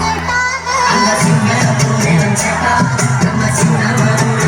அந்த சிங்கப்பூரின் சட்டா நம்ம சின்னவரும்